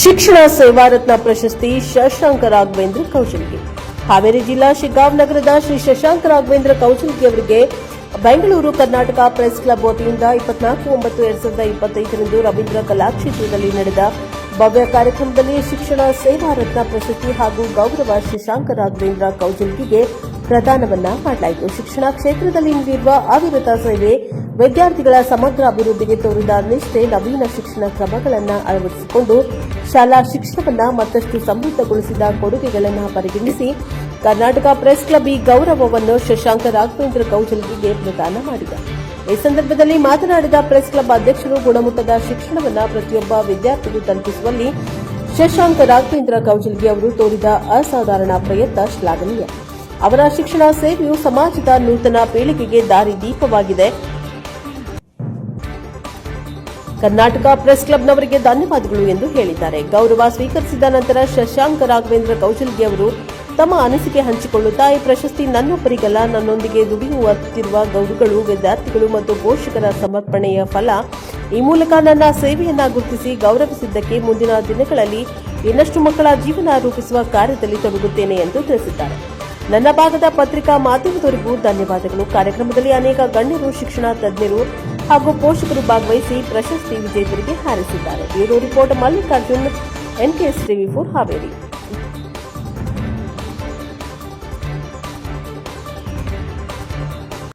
ಶಿಕ್ಷಣ ಸೇವಾ ರತ್ನ ಪ್ರಶಸ್ತಿ ಶಶಾಂಕ ರಾಘವೇಂದ್ರ ಕೌಶಲ್ಗಿ. ಹಾವೇರಿ ಜಿಲ್ಲಾ ಶಿಗ್ಗಾಂವ್ ನಗರದ ಶ್ರೀ ಶಶಾಂಕ ರಾಘವೇಂದ್ರ ಕೌಶಲ್ಗಿ ಅವರಿಗೆ ಬೆಂಗಳೂರು ಕರ್ನಾಟಕ ಪ್ರೆಸ್ ಕ್ಲಬ್ ವತಿಯಿಂದ ಇಪ್ಪತ್ನಾಲ್ಕು ಒಂಬತ್ತು ಎರಡ್ ಸಾವಿರದ ಇಪ್ಪತ್ತೈದರಂದು ರವೀಂದ್ರ ಕಲಾಕ್ಷೇತ್ರದಲ್ಲಿ ನಡೆದ ಭವ್ಯ ಕಾರ್ಯಕ್ರಮದಲ್ಲಿ ಶಿಕ್ಷಣ ಸೇವಾ ರತ್ನ ಪ್ರಶಸ್ತಿ ಹಾಗೂ ಗೌರವ ಶಶಾಂಕ ರಾಘವೇಂದ್ರ ಕೌಶಲ್ಗೆ ಪ್ರದಾನವನ್ನ ಮಾಡಲಾಯಿತು. ಶಿಕ್ಷಣ ಕ್ಷೇತ್ರದಲ್ಲಿ ನೀಡಿರುವ ಅವಿರತ ಸೇವೆ ವಿದ್ಯಾರ್ಥಿಗಳ ಸಮಗ್ರ ಅಭಿವೃದ್ಧಿಗೆ ತೋರಿದ ನಿಷ್ಠೆ ನವೀನ ಶಿಕ್ಷಣ ಕ್ರಮಗಳನ್ನು ಅಳವಡಿಸಿಕೊಂಡು ಶಾಲಾ ಶಿಕ್ಷಣವನ್ನು ಮತ್ತಷ್ಟು ಸಮೃದ್ಧಗೊಳಿಸಿದ ಕೊಡುಗೆಗಳನ್ನು ಪರಿಗಣಿಸಿ ಕರ್ನಾಟಕ ಪ್ರೆಸ್ ಕ್ಲಬ್ ಈ ಗೌರವವನ್ನು ಶಶಾಂಕ ರಾಘವೇಂದ್ರ ಕೌಶಲ್ಗಿಗೆ ಪ್ರದಾನ ಮಾಡಿದೆ. ಈ ಸಂದರ್ಭದಲ್ಲಿ ಮಾತನಾಡಿದ ಪ್ರೆಸ್ ಕ್ಲಬ್ ಅಧ್ಯಕ್ಷರು ಗುಣಮಟ್ಟದ ಶಿಕ್ಷಣವನ್ನು ಪ್ರತಿಯೊಬ್ಬ ವಿದ್ಯಾರ್ಥಿಗೂ ತಲುಪಿಸುವಲ್ಲಿ ಶಶಾಂಕ ರಾಘವೇಂದ್ರ ಕೌಶಲ್ಗಿ ಅವರು ತೋರಿದ ಅಸಾಧಾರಣ ಪ್ರಯತ್ನ ಶ್ಲಾಘನೀಯ. ಅವರ ಶಿಕ್ಷಣ ಸೇವೆಯು ಸಮಾಜದ ನೂತನ ಪೀಳಿಗೆಗೆ ದಾರಿ ದೀಪವಾಗಿದೆ. ಕರ್ನಾಟಕ ಪ್ರೆಸ್ ಕ್ಲಬ್ನವರಿಗೆ ಧನ್ಯವಾದಗಳು ಎಂದು ಹೇಳಿದ್ದಾರೆ. ಗೌರವ ಸ್ವೀಕರಿಸಿದ ನಂತರ ಶಶಾಂಕ ರಾಘವೇಂದ್ರ ಕೌಶಲ್ಗೆ ಅವರು ತಮ್ಮ ಅನಿಸಿಕೆ ಹಂಚಿಕೊಳ್ಳುತ್ತಾ, ಈ ಪ್ರಶಸ್ತಿ ನನ್ನೊಬ್ಬರಿಗಲ್ಲ ನನ್ನೊಂದಿಗೆ ದುಡಿಯುತ್ತಿರುವ ಗೌರವಗಳು, ವಿದ್ಯಾರ್ಥಿಗಳು ಮತ್ತು ಪೋಷಕರ ಸಮರ್ಪಣೆಯ ಫಲ. ಈ ಮೂಲಕ ನನ್ನ ಸೇವೆಯನ್ನು ಗುರುತಿಸಿ ಗೌರವಿಸಿದ್ದಕ್ಕೆ ಮುಂದಿನ ದಿನಗಳಲ್ಲಿ ಇನ್ನಷ್ಟು ಮಕ್ಕಳ ಜೀವನ ರೂಪಿಸುವ ಕಾರ್ಯದಲ್ಲಿ ತೊಡಗುತ್ತೇನೆ ಎಂದು ತಿಳಿಸಿದ್ದಾರೆ. ನನ್ನ ಭಾಗದ ಪತ್ರಿಕಾ ಮಾಧ್ಯಮದವರಿಗೂ ಧನ್ಯವಾದಗಳು. ಕಾರ್ಯಕ್ರಮದಲ್ಲಿ ಅನೇಕ ಗಣ್ಯರು, ಶಿಕ್ಷಣ ತಜ್ಞರು ಹಾಗೂ ಪೋಷಕರು ಭಾಗವಹಿಸಿ ಪ್ರಶಸ್ತಿ ವಿಜೇತರಿಗೆ ಹಾರಿಸಿದ್ದಾರೆ. Bureau report Mallikarjun NKS TV four Haveri.